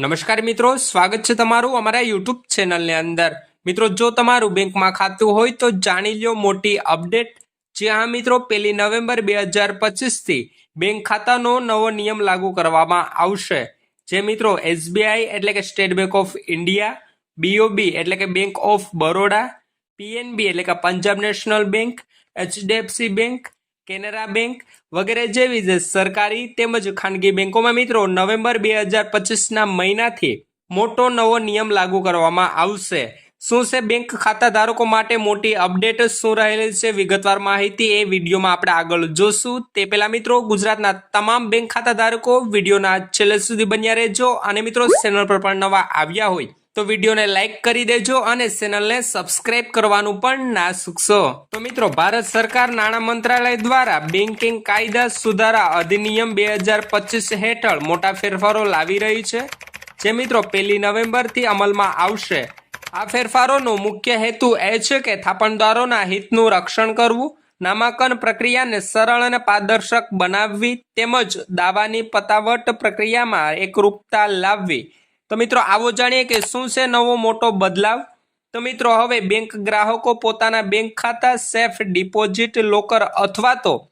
નમસ્કાર મિત્રો, સ્વાગત છે તમારું અમારા યુટ્યુબ ચેનલની અંદર. મિત્રો, જો તમારું બેંકમાં ખાતું હોય તો જાણી લો મોટી અપડેટ જે હા મિત્રો, પહેલી નવેમ્બર બે હજાર પચીસથી બેંક ખાતાનો નવો નિયમ લાગુ કરવામાં આવશે. જે મિત્રો એસબીઆઈ એટલે કે state bank of India BOB એટલે કે બેંક ઓફ બરોડા પીએનબી એટલે કે Punjab national bank HDFC bank Canara bank વગેરે જેવી જ સરકારી તેમજ ખાનગી બેંકોમાં મિત્રો નવેમ્બર બે હજાર પચીસના મહિનાથી મોટો નવો નિયમ લાગુ કરવામાં આવશે. શું છે બેંક ખાતા ધારકો માટે મોટી અપડેટ? શું રહેલી છે? વિગતવાર માહિતી એ વિડીયોમાં આપણે આગળ જોશું. તે પહેલા મિત્રો, ગુજરાતના તમામ બેંક ખાતા ધારકો વિડીયોના છેલ્લે સુધી બન્યા રહેજો. અને મિત્રો, ચેનલ પર પણ નવા આવ્યા હોય તો વિડીયોને લાઇક કરી દેજો અને ચેનલને સબસ્ક્રાઇબ કરવાનું પણ ના ચૂકશો તો મિત્રો, ભારત સરકાર નાણાં મંત્રાલય દ્વારા બેન્કિંગ કાયદા સુધારા અધિનિયમ બે હજાર પચીસ હેઠળ મોટા ફેરફારો લાવી રહી છે, જે મિત્રો પહેલી નવેમ્બરથી અમલમાં આવશે. આ ફેરફારોનો મુખ્ય હેતુ એ છે કે થાપણદારોના હિતનું રક્ષણ કરવું, નામાંકન પ્રક્રિયાને સરળ અને પારદર્શક બનાવવી, તેમજ દાવાની પતાવટ પ્રક્રિયામાં એકરૂપતા લાવવી તો મિત્રો, આવો જાણીએ કે શું છે નવો મોટો બદલાવ? તો મિત્રો, હવે બેંક ગ્રાહકો પોતાના બેંક ખાતા સેફ ડિપોઝિટ લોકર અથવા તો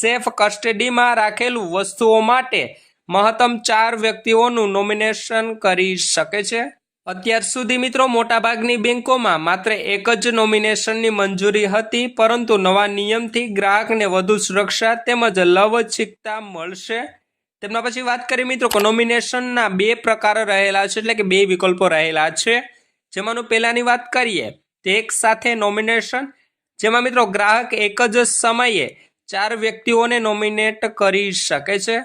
સેફ કસ્ટડીમાં રાખેલું વસ્તુઓ માટે મહત્તમ ચાર વ્યક્તિઓનું નોમિનેશન કરી શકે છે. અત્યાર સુધી મિત્રો, મોટાભાગની બેંકોમાં માત્ર એક જ નોમિનેશનની મંજૂરી હતી, પરંતુ નવા નિયમથી ગ્રાહકને વધુ સુરક્ષા તેમજ લવચિકતા મળશે. તેમના પછી વાત કરીએ મિત્રો કે નોમિનેશનના બે પ્રકારો રહેલા છે, એટલે કે બે વિકલ્પો રહેલા છે. જેમાંનું પહેલાંની વાત કરીએ, તે એક સાથે નોમિનેશન જેમાં મિત્રો ગ્રાહક એક જ સમયે ચાર વ્યક્તિઓને નોમિનેટ કરી શકે છે.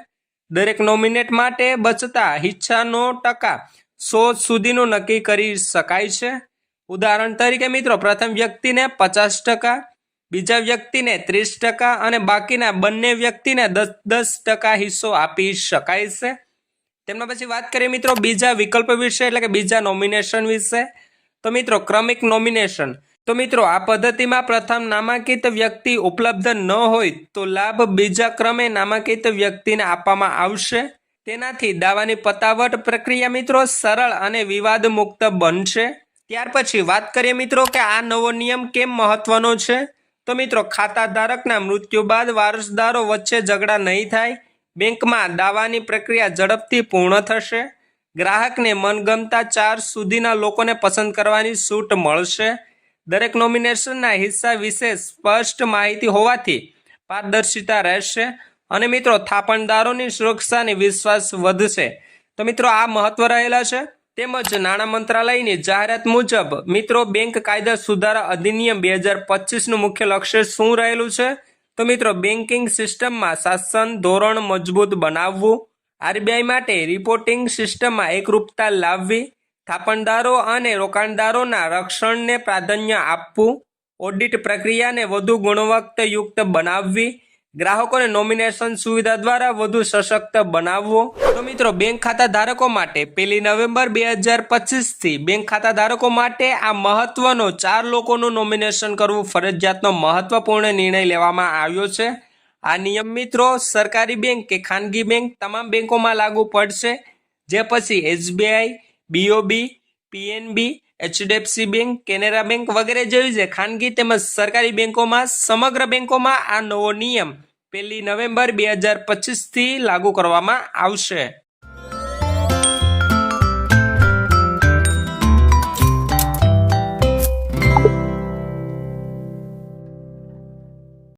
દરેક નોમિનેટ માટે બચતા હિસ્સાનો ટકા સો સુધીનું નક્કી કરી શકાય છે. ઉદાહરણ તરીકે મિત્રો, પ્રથમ વ્યક્તિને પચાસ ટકા બીજા વ્યક્તિને ત્રીસ ટકા અને બાકીના બંને વ્યક્તિને દસ દસ ટકા હિસ્સો આપી શકાય છે. તેમના પછી વાત કરીએ મિત્રો બીજા વિકલ્પ વિશે, એટલે કે બીજા નોમિનેશન વિશે. તો મિત્રો ક્રમિક નોમિનેશન તો મિત્રો આ પદ્ધતિમાં પ્રથમ નામાંકિત વ્યક્તિ ઉપલબ્ધ ન હોય તો લાભ બીજા ક્રમે નામાંકિત વ્યક્તિને આપવામાં આવશે. તેનાથી દાવાની પતાવટ પ્રક્રિયા મિત્રો સરળ અને વિવાદ મુક્ત બનશે. ત્યાર પછી વાત કરીએ મિત્રો કે આ નવો નિયમ કેમ મહત્વનો છે? તો મિત્રો ખાતા ધારકના મૃત્યુ બાદ વારસદારો વચ્ચે ઝઘડા નહીં થાય. બેંકમાં દાવાની પ્રક્રિયા ઝડપથી પૂર્ણ થશે. ગ્રાહકને મનગમતા ચાર સુધીના લોકોને પસંદ કરવાની છૂટ મળશે. દરેક નોમિનેશનના હિસ્સા વિશે સ્પષ્ટ માહિતી હોવાથી પારદર્શિતા રહેશે અને મિત્રો, થાપણદારોની સુરક્ષાની વિશ્વાસ વધશે. તો મિત્રો, આ મહત્વ રહેલા છે. તેમજ નાણાં મંત્રાલયની જાહેરાત મુજબ, મિત્રો, બેંક કાયદા સુધારા અધિનિયમ બે હજાર પચીસનું મુખ્ય લક્ષ્ય શું રહેલું છે? તો મિત્રો બેન્કિંગ સિસ્ટમમાં શાસન ધોરણ મજબૂત બનાવવું, આરબીઆઈ માટે રિપોર્ટિંગ સિસ્ટમમાં એકરૂપતા લાવવી, થાપણદારો અને રોકાણદારોના રક્ષણને પ્રાધાન્ય આપવું, ઓડિટ પ્રક્રિયાને વધુ ગુણવત્તાયુક્ત બનાવવી ગ્રાહકોને નોમિનેશન સુવિધા દ્વારા વધુ સશક્ત બનાવવો. તો મિત્રો, બેંક ખાતા ધારકો માટે પહેલી નવેમ્બર બે હજાર પચીસથી બેંક ખાતા ધારકો માટે આ મહત્વનો ચાર લોકોનું નોમિનેશન કરવું ફરજિયાતનો મહત્વપૂર્ણ નિર્ણય લેવામાં આવ્યો છે. આ નિયમ મિત્રો, સરકારી બેંક કે ખાનગી બેંક તમામ બેંકોમાં લાગુ પડશે. જે પછી SBI BOB PNB HDFC bank Canara bank વગેરે જેવી છે. ખાનગી તેમજ સરકારી બેંકોમાં, સમગ્ર બેંકોમાં આ નવો નિયમ પહેલી નવેમ્બર બે હજાર પચીસથી લાગુ કરવામાં આવશે.